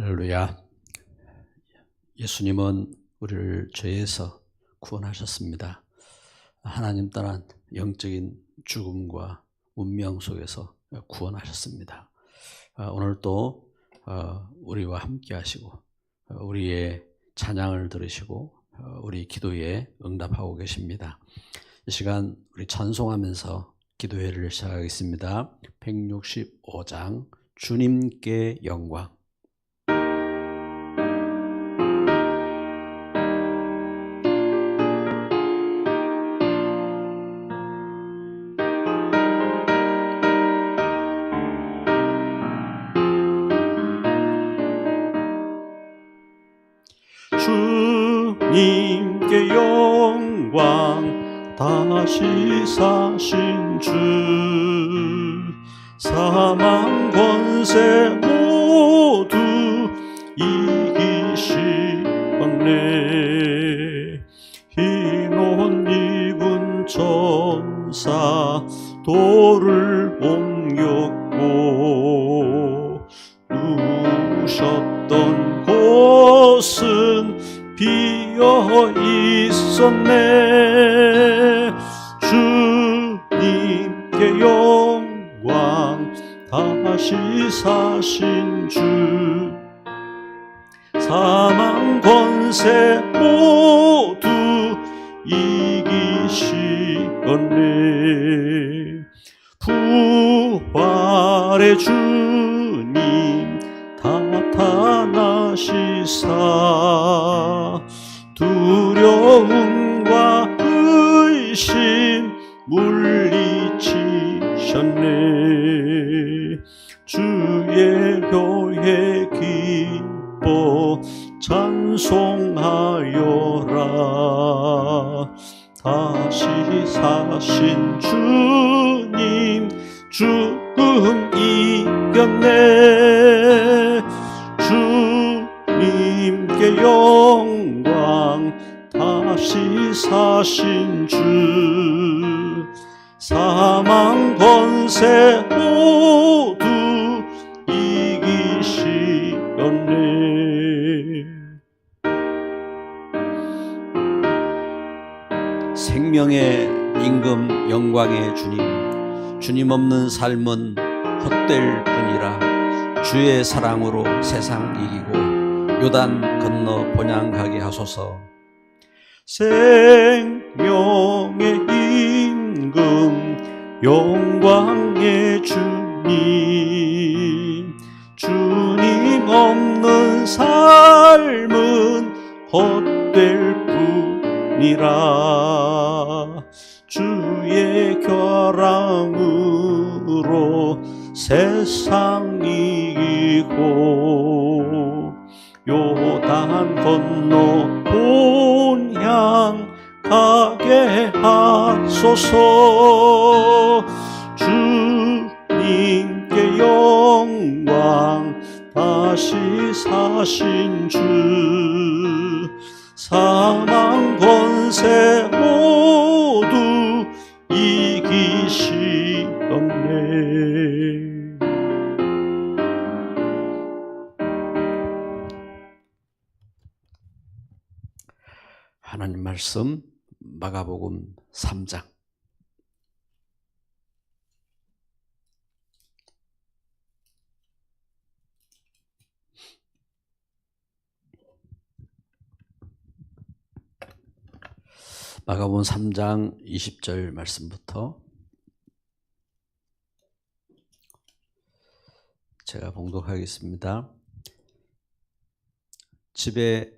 할렐루야. 예수님은 우리를 죄에서 구원하셨습니다. 하나님 따른 영적인 죽음과 운명 속에서 구원하셨습니다. 아, 오늘 또 어, 우리와 함께 하시고 어, 우리의 찬양을 들으시고 어, 우리 기도에 응답하고 계십니다. 이 시간 우리 찬송하면서 기도회를 시작하겠습니다. 165장 주님께 영광 다시 사신 주 사망 권세 모두 이기시었네. 흰옷 입은 천사 돌을 옮겼고 누우셨던 곳은 비어 있었네 사 주님 없는 삶은 헛될 뿐이라 주의 사랑으로 세상 이기고 요단 건너 본향 가게 하소서. 생명의 임금 영광의 주님 주님 없는 삶은 헛될 뿐이라 주의 결함 으로 세상 이기고 요단 건너 본향 가게 하소서. 주님께 영광 다시 사신 주 사망 권세 말씀 마가복음 3장 마가복음 3장 20절 말씀부터 제가 봉독하겠습니다. 집에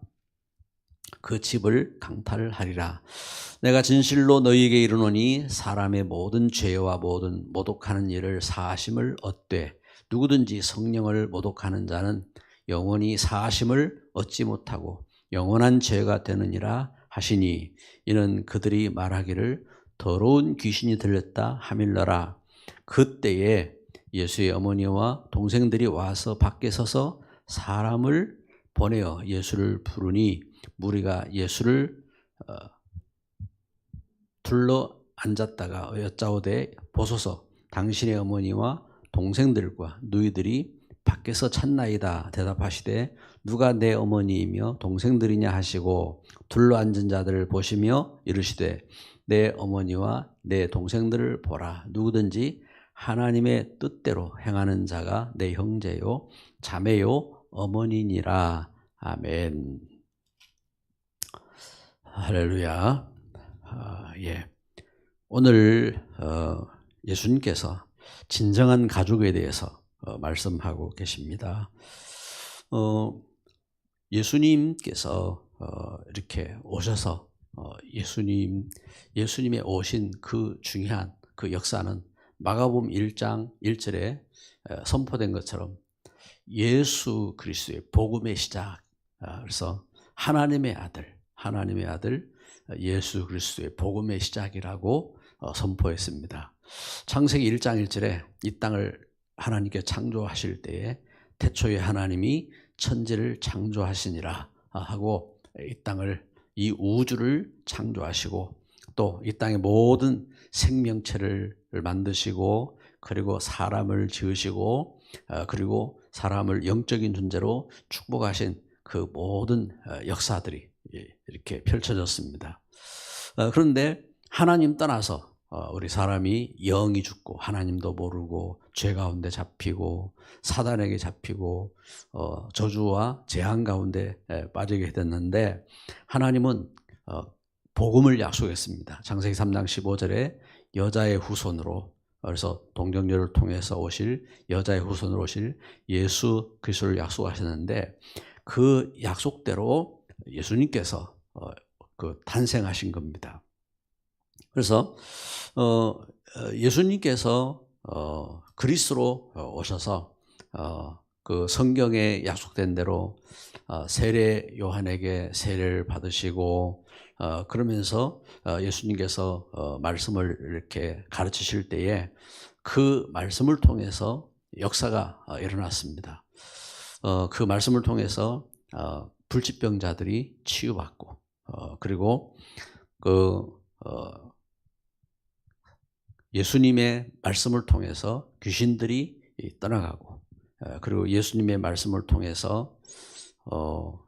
그 집을 강탈하리라. 내가 진실로 너희에게 이르노니 사람의 모든 죄와 모든 모독하는 일을 사하심을 얻되 누구든지 성령을 모독하는 자는 영원히 사하심을 얻지 못하고 영원한 죄가 되느니라 하시니 이는 그들이 말하기를 더러운 귀신이 들렸다 하밀러라. 그때에 예수의 어머니와 동생들이 와서 밖에 서서 사람을 보내어 예수를 부르니 무리가 예수를 어, 둘러 앉았다가 여짜오되 보소서. 당신의 어머니와 동생들과 누이들이 밖에서 찾나이다 대답하시되 누가 내 어머니이며 동생들이냐 하시고 둘러 앉은 자들을 보시며 이르시되 내 어머니와 내 동생들을 보라. 누구든지 하나님의 뜻대로 행하는 자가 내 형제요 자매요 어머니니라. 아멘 할렐루야 아, 예 오늘 어, 예수님께서 진정한 가족에 대해서 어, 말씀하고 계십니다. 어, 예수님께서 어, 이렇게 오셔서 어, 예수님 예수님의 오신 그 중요한 그 역사는 마가복음 1장 1절에 어, 선포된 것처럼 예수 그리스도의 복음의 시작. 아, 그래서 하나님의 아들, 하나님의 아들 예수 그리스도의 복음의 시작이라고 어, 선포했습니다. 창세기 1장 1절에 이 땅을 하나님께 창조하실 때에 태초에 하나님이 천지를 창조하시니라 하고 이 땅을 이 우주를 창조하시고 또 이 땅의 모든 생명체를 만드시고 그리고 사람을 지으시고 어, 그리고 사람을 영적인 존재로 축복하신 그 모든 어, 역사들이 예, 이렇게 펼쳐졌습니다. 어, 그런데 하나님 떠나서 어, 우리 사람이 영이 죽고 하나님도 모르고 죄 가운데 잡히고 사단에게 잡히고 어, 저주와 재앙 가운데 에, 빠지게 됐는데 하나님은 어, 복음을 약속했습니다. 창세기 3장 15절에 여자의 후손으로 그래서 동정녀를 통해서 오실 여자의 후손으로 오실 예수 그리스도를 약속하셨는데 그 약속대로 예수님께서 어, 그 탄생하신 겁니다. 그래서 어, 어, 예수님께서 어, 그리스로 어, 오셔서 어, 그 성경에 약속된 대로 어, 세례 요한에게 세례를 받으시고 어, 그러면서 어, 예수님께서 어, 말씀을 이렇게 가르치실 때에 그 말씀을 통해서 역사가 어, 일어났습니다. 어, 그 말씀을 통해서 어, 불치병자들이 치유받고 어, 그리고 그 어, 예수님의 말씀을 통해서 귀신들이 떠나가고 어, 그리고 예수님의 말씀을 통해서 어,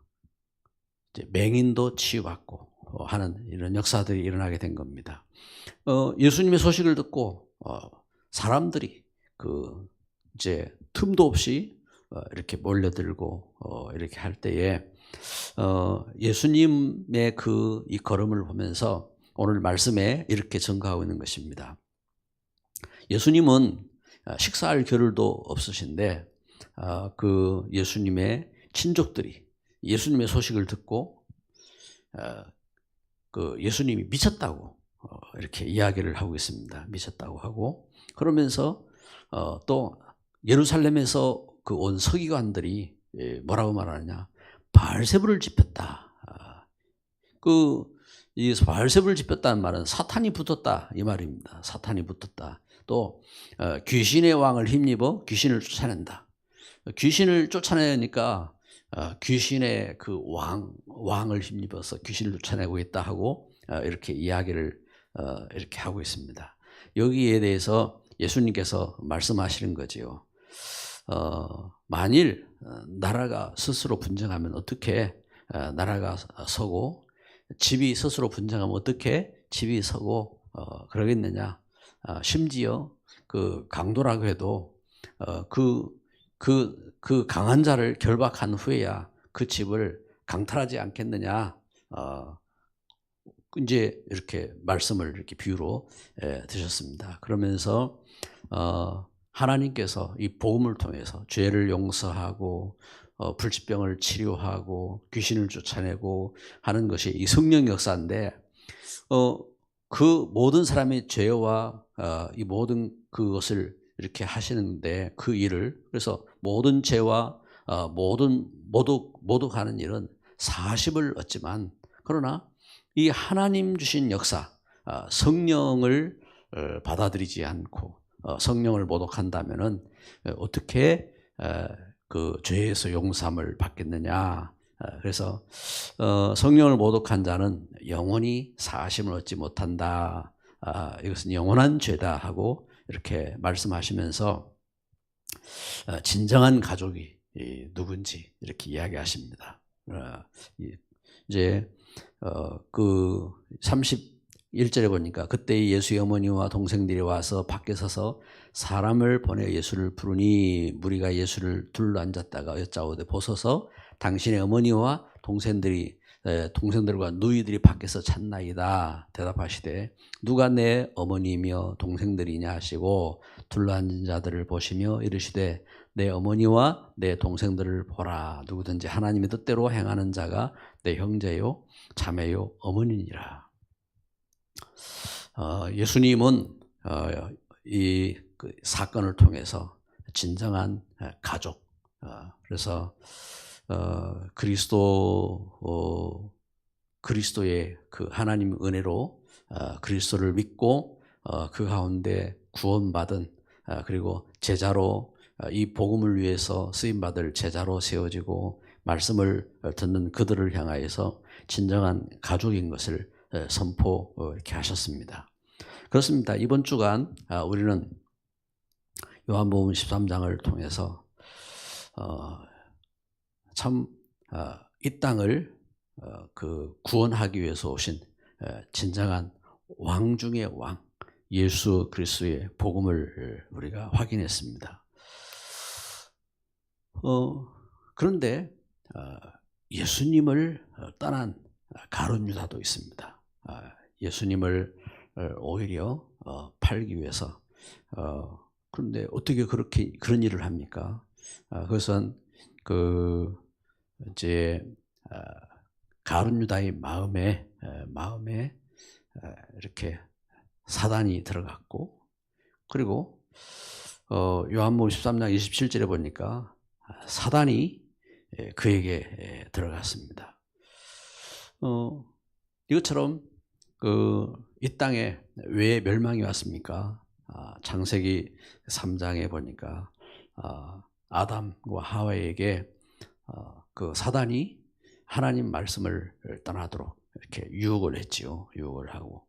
맹인도 치유받고 어, 하는 이런 역사들이 일어나게 된 겁니다. 어, 예수님의 소식을 듣고 어, 사람들이 그 이제 틈도 없이 어, 이렇게 몰려들고 어, 이렇게 할 때에 어, 예수님의 그 이 걸음을 보면서 오늘 말씀에 이렇게 증거하고 있는 것입니다. 예수님은 아, 식사할 겨를도 없으신데 아, 그 예수님의 친족들이 예수님의 소식을 듣고 아, 그 예수님이 미쳤다고 어, 이렇게 이야기를 하고 있습니다. 미쳤다고 하고 그러면서 어, 또 예루살렘에서 그 온 서기관들이 예, 뭐라고 말하느냐 바알세불을 지폈다. 아, 그이 바알세불을 지폈다는 말은 사탄이 붙었다 이 말입니다. 사탄이 붙었다. 또 어, 귀신의 왕을 힘입어 귀신을 쫓아낸다. 귀신을 쫓아내니까 어, 귀신의 그 왕 왕을 힘입어서 귀신을 쫓아내고 있다 하고 어, 이렇게 이야기를 어, 이렇게 하고 있습니다. 여기에 대해서 예수님께서 말씀하시는 거지요. 어, 만일 어, 나라가 스스로 분쟁하면 어떻게 어, 나라가 서고 집이 스스로 분쟁하면 어떻게 집이 서고 어, 그러겠느냐? 아, 심지어 그 강도라고 해도 어, 그, 그, 그 강한 자를 결박한 후에야 그 집을 강탈하지 않겠느냐. 어, 이제 이렇게 말씀을 이렇게 비유로 에, 드셨습니다. 그러면서 어, 하나님께서 이 복음을 통해서 죄를 용서하고 어, 불치병을 치료하고 귀신을 쫓아내고 하는 것이 이 성령 역사인데 어, 그 모든 사람의 죄와 어, 이 모든 그것을 이렇게 하시는데 그 일을 그래서 모든 죄와 어, 모든 모두 모두 하는 일은 40을 얻지만 그러나 이 하나님 주신 역사 어, 성령을 어, 받아들이지 않고 어, 어, 성령을 모독한다면은 어떻게 그 죄에서 용삼을 받겠느냐. 그래서 어, 성령을 모독한 자는 영원히 사심을 얻지 못한다. 아, 이것은 영원한 죄다 하고 이렇게 말씀하시면서 어, 진정한 가족이 누군지 이렇게 이야기하십니다. 이제 그 30. 1절에 보니까 그때 예수의 어머니와 동생들이 와서 밖에 서서 사람을 보내 예수를 부르니 무리가 예수를 둘러앉았다가 여짜오되 보소서. 당신의 어머니와 동생들이 에, 동생들과 누이들이 밖에서 찾나이다. 대답하시되 누가 내 어머니이며 동생들이냐 하시고 둘러앉은 자들을 보시며 이르시되 내 어머니와 내 동생들을 보라. 누구든지 하나님의 뜻대로 행하는 자가 내 형제요 자매요 어머니니라. 예수님은 어, 이그 사건을 통해서 진정한 어, 가족 어, 그래서 어, 그리스도 어, 그리스도의 그 하나님 은혜로 어, 그리스도를 믿고 어, 그 가운데 구원받은 어, 그리고 제자로 어, 이 복음을 위해서 쓰임 받을 제자로 세워지고 말씀을 어, 듣는 그들을 향하여서 진정한 가족인 것을 어, 선포 어, 이렇게 하셨습니다. 그렇습니다. 이번 주간 아, 우리는 요한복음 13장을 통해서 어, 참이 땅을 어, 그 구원하기 위해서 오신 어, 진정한 왕 중의 왕 예수 그리스도의 복음을 우리가 확인했습니다. 어, 그런데 어, 예수님을 어, 떠난 가룟 유다도 있습니다. 아, 예수님을 어, 오히려 어, 팔기 위해서 어, 그런데 어떻게 그렇게 그런 일을 합니까? 아, 그것은 그 이제 아, 가룟 유다의 마음에 에, 마음에 에, 이렇게 사단이 들어갔고 그리고 어, 요한복음 13장 27절에 보니까 아, 사단이 에, 그에게 에, 들어갔습니다. 어, 이것처럼 그 이 땅에 왜 멸망이 왔습니까? 아, 창세기 3장에 보니까 아, 아담과 하와에게 어, 그 사단이 하나님 말씀을 떠나도록 이렇게 유혹을 했지요. 유혹을 하고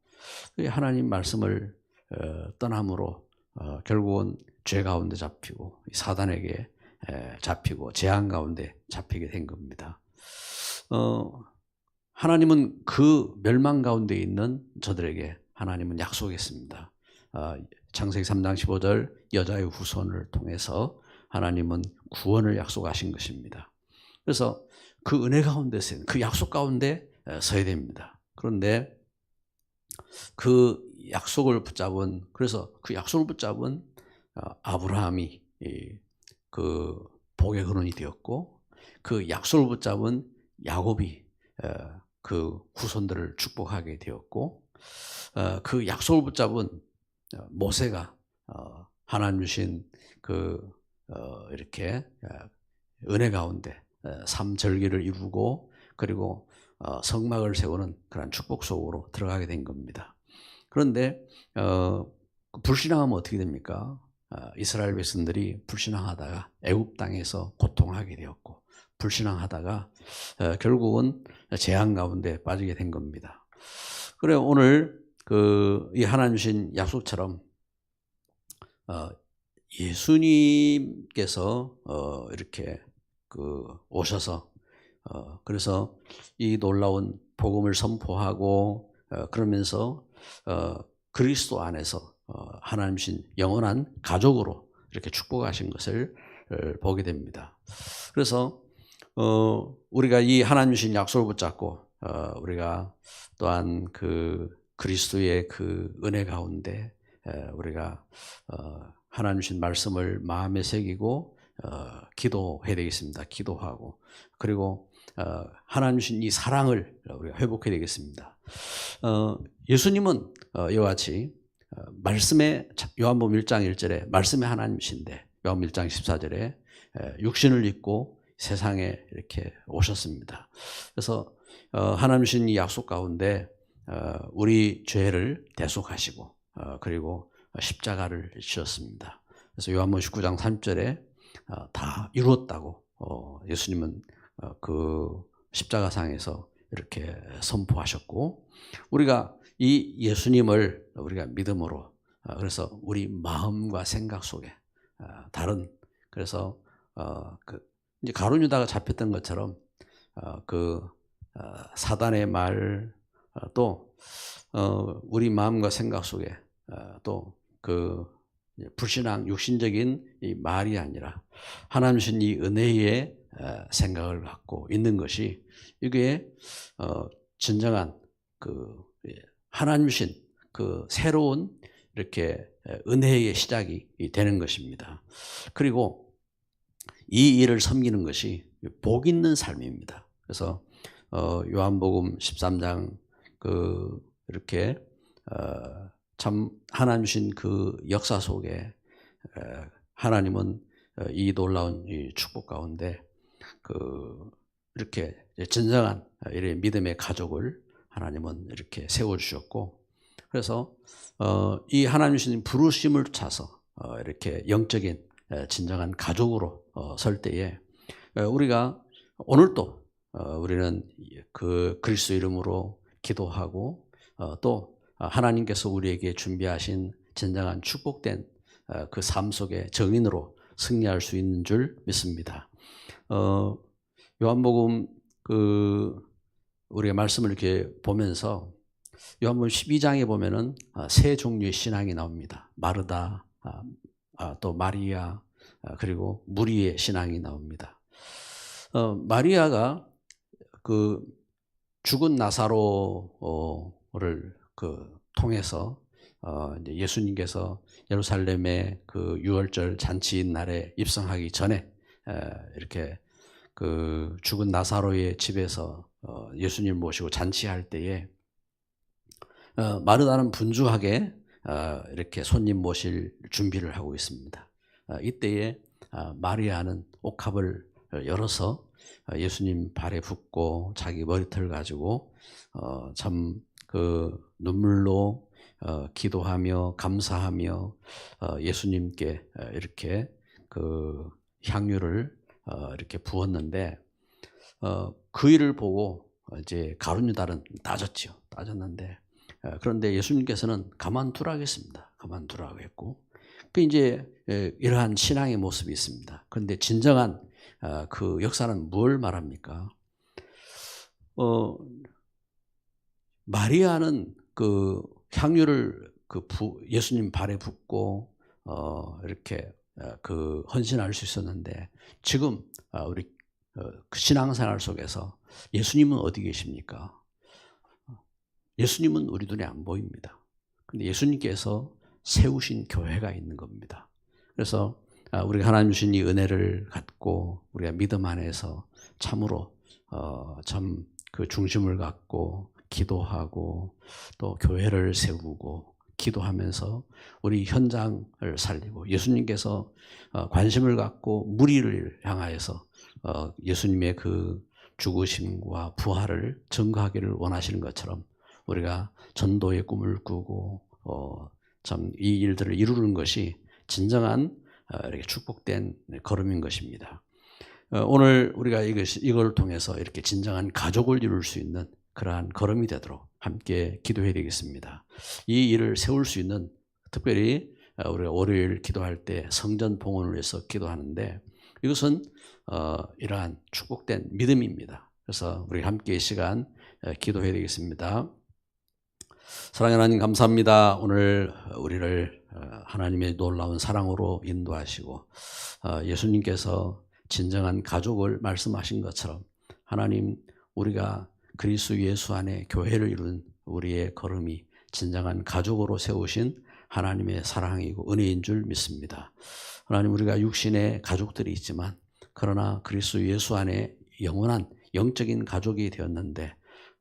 그 하나님 말씀을 어, 떠남으로 어, 결국은 죄 가운데 잡히고 사단에게 에, 잡히고 재앙 가운데 잡히게 된 겁니다. 어, 하나님은 그 멸망 가운데 있는 저들에게 하나님은 약속했습니다. 아, 창세기 3장 15절 여자의 후손을 통해서 하나님은 구원을 약속하신 것입니다. 그래서 그 은혜 가운데 서그 약속 가운데 에, 서야 됩니다. 그런데 그 약속을 붙잡은 그래서 그 약속을 붙잡은 어, 아브라함이 이, 그 복의 근원이 되었고 그 약속을 붙잡은 야곱이 어, 그 후손들을 축복하게 되었고 어, 그 약속을 붙잡은 어, 모세가 어, 하나님 주신 그 어, 이렇게 어, 은혜 가운데 어, 삼절기를 이루고 그리고 어, 성막을 세우는 그런 축복 속으로 들어가게 된 겁니다. 그런데 어, 불신앙하면 어떻게 됩니까? 어, 이스라엘 백성들이 불신앙하다가 애굽 땅에서 고통하게 되었고 불신앙하다가 어, 결국은 재앙 가운데 빠지게 된 겁니다. 그래 오늘 그 이 하나님 주신 약속처럼 어, 예수님께서 어, 이렇게 그 오셔서 어, 그래서 이 놀라운 복음을 선포하고 어, 그러면서 어, 그리스도 안에서 어, 하나님 신 영원한 가족으로 이렇게 축복하신 것을 어, 보게 됩니다. 그래서 어, 우리가 이 하나님 신 약속을 붙잡고 어, 우리가 또한 그 그리스도의 그 은혜 가운데 에, 우리가 어, 하나님 주신 말씀을 마음에 새기고 어, 기도해야 되겠습니다. 기도하고 그리고 어, 하나님 주신 이 사랑을 우리가 회복해야 되겠습니다. 어, 예수님은 어, 이와 같이 어, 말씀에 요한복음 1장 1절에 말씀의 하나님이신데 요한복음 1장 14절에 에, 육신을 입고 세상에 이렇게 오셨습니다. 그래서 어, 하나님 이 약속 가운데 어, 우리 죄를 대속하시고 어, 그리고 십자가를 지었습니다. 그래서 요한복음 19장 3절에 어, 다 이루었다고 어, 예수님은 어, 그 십자가상에서 이렇게 선포하셨고 우리가 이 예수님을 우리가 믿음으로 어, 그래서 우리 마음과 생각 속에 어, 다른 그래서 어, 그 이제 가룟 유다가 잡혔던 것처럼 어, 그 어, 사단의 말 어, 또 어, 우리 마음과 생각 속에 어, 또그 불신앙 육신적인 이 말이 아니라 하나님 주신 이 은혜의 어, 생각을 갖고 있는 것이 이게 어, 진정한 그 예, 하나님 주신 그 새로운 이렇게 은혜의 시작이 되는 것입니다. 그리고 이 일을 섬기는 것이 복 있는 삶입니다. 그래서 어, 요한복음 13장 그 이렇게 어, 참 하나님 주신 그 역사 속에 에, 하나님은 어, 이 놀라운 이 축복 가운데 그 이렇게 진정한 이런 믿음의 가족을 하나님은 이렇게 세워 주셨고 그래서 어, 이 하나님 주신 부르심을 차서 어, 이렇게 영적인 에, 진정한 가족으로 어, 설 때에 에, 우리가 오늘도 어, 우리는 그 그리스도 이름으로 기도하고 어, 또 하나님께서 우리에게 준비하신 진정한 축복된 어, 그삶 속에 정인으로 승리할 수 있는 줄 믿습니다. 어, 요한복음 그 우리가 말씀을 이렇게 보면서 요한복음 12장에 보면은 아, 세 종류의 신앙이 나옵니다. 마르다, 아, 아, 또 마리아, 아, 그리고 무리의 신앙이 나옵니다. 어, 마리아가 그 죽은 나사로를 그 통해서 어, 예수님께서 예루살렘의 그 유월절 잔치 날에 입성하기 전에 에, 이렇게 그 죽은 나사로의 집에서 어, 예수님 모시고 잔치할 때에 어, 마르다는 분주하게 어, 이렇게 손님 모실 준비를 하고 있습니다. 어, 이때에 어, 마리아는 옥합을 열어서 어, 예수님 발에 붓고 자기 머리털 가지고 어, 참그 눈물로 어, 기도하며 감사하며 어, 예수님께 어, 이렇게 그 향유를 어, 이렇게 부었는데 어, 그 일을 보고 이제 가룟유다는 따졌죠. 따졌는데 어, 그런데 예수님께서는 가만두라겠습니다. 가만두라고 했고 그 이제 에, 이러한 신앙의 모습이 있습니다. 그런데 진정한 어, 그 역사는 뭘 말합니까? 어, 마리아는 그 향유를 그 부, 예수님 발에 붓고 어, 이렇게 어, 그 헌신할 수 있었는데 지금 어, 우리 어, 그 신앙생활 속에서 예수님은 어디 계십니까? 예수님은 우리 눈에 안 보입니다. 근데 예수님께서 세우신 교회가 있는 겁니다. 그래서 아, 우리가 하나님 주신 이 은혜를 갖고 우리가 믿음 안에서 참으로 어, 참 그 중심을 갖고 기도하고 또 교회를 세우고 기도하면서 우리 현장을 살리고 예수님께서 어, 관심을 갖고 무리를 향하여서 어, 예수님의 그 죽으심과 부활을 증거하기를 원하시는 것처럼 우리가 전도의 꿈을 꾸고 어, 참 이 일들을 이루는 것이 진정한 어, 이렇게 축복된 걸음인 것입니다. 어, 오늘 우리가 이걸 통해서 이렇게 진정한 가족을 이룰 수 있는 그러한 걸음이 되도록 함께 기도해야 되겠습니다. 이 일을 세울 수 있는 특별히 어, 우리가 월요일 기도할 때 성전 봉헌을 위해서 기도하는데 이것은 어, 이러한 축복된 믿음입니다. 그래서 우리 함께 이 시간 기도해야 되겠습니다. 사랑하는 하나님 감사합니다. 오늘 우리를 하나님의 놀라운 사랑으로 인도하시고 예수님께서 진정한 가족을 말씀하신 것처럼 하나님 우리가 그리스도 예수 안에 교회를 이룬 우리의 걸음이 진정한 가족으로 세우신 하나님의 사랑이고 은혜인 줄 믿습니다. 하나님 우리가 육신의 가족들이 있지만 그러나 그리스도 예수 안에 영원한 영적인 가족이 되었는데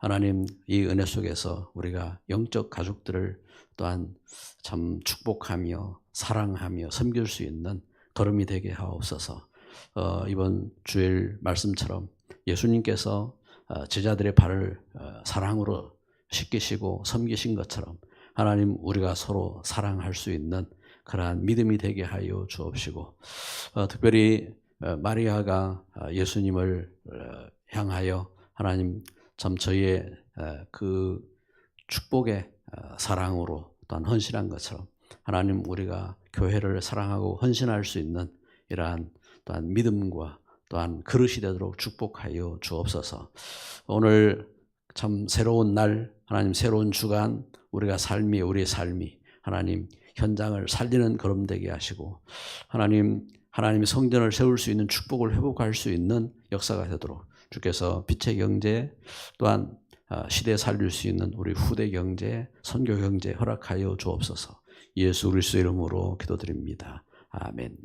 하나님 이 은혜 속에서 우리가 영적 가족들을 또한 참 축복하며 사랑하며 섬길 수 있는 걸음이 되게 하옵소서. 어, 이번 주일 말씀처럼 예수님께서 어, 제자들의 발을 어, 사랑으로 씻기시고 섬기신 것처럼 하나님 우리가 서로 사랑할 수 있는 그러한 믿음이 되게 하여 주옵시고 어, 특별히 어, 마리아가 어, 예수님을 어, 향하여 하나님 참 저희의 어, 그 축복의 어, 사랑으로 또한 헌신한 것처럼 하나님 우리가 교회를 사랑하고 헌신할 수 있는 이러한 또한 믿음과 또한 그릇이 되도록 축복하여 주옵소서. 오늘 참 새로운 날, 하나님 새로운 주간, 우리가 삶이 우리의 삶이 하나님 현장을 살리는 걸음 되게 하시고 하나님 하나님의 성전을 세울 수 있는 축복을 회복할 수 있는 역사가 되도록 주께서 빛의 경제 또한 아, 시대 살릴 수 있는 우리 후대 경제, 선교 경제 허락하여 주옵소서. 예수 그리스도 이름으로 기도드립니다. 아멘.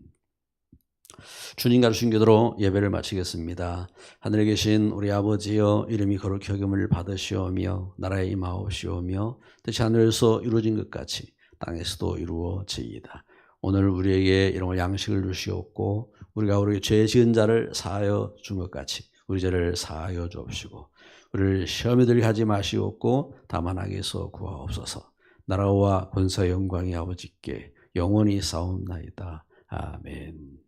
주님과 순교도로 예배를 마치겠습니다. 하늘에 계신 우리 아버지여 이름이 거룩히 여김을 받으시오며 나라에 임하옵시오며 뜻이 하늘에서 이루어진 것 같이 땅에서도 이루어지이다. 오늘 우리에게 이런 양식을 주시옵고 우리가 우리 죄 지은 자를 사하여 준 것 같이 우리 죄를 사하여 주옵시고 우리를 시험에 들게 하지 마시옵고 다만 악에서 구하옵소서. 나라와 권사 영광이 아버지께 영원히 싸움나이다. 아멘.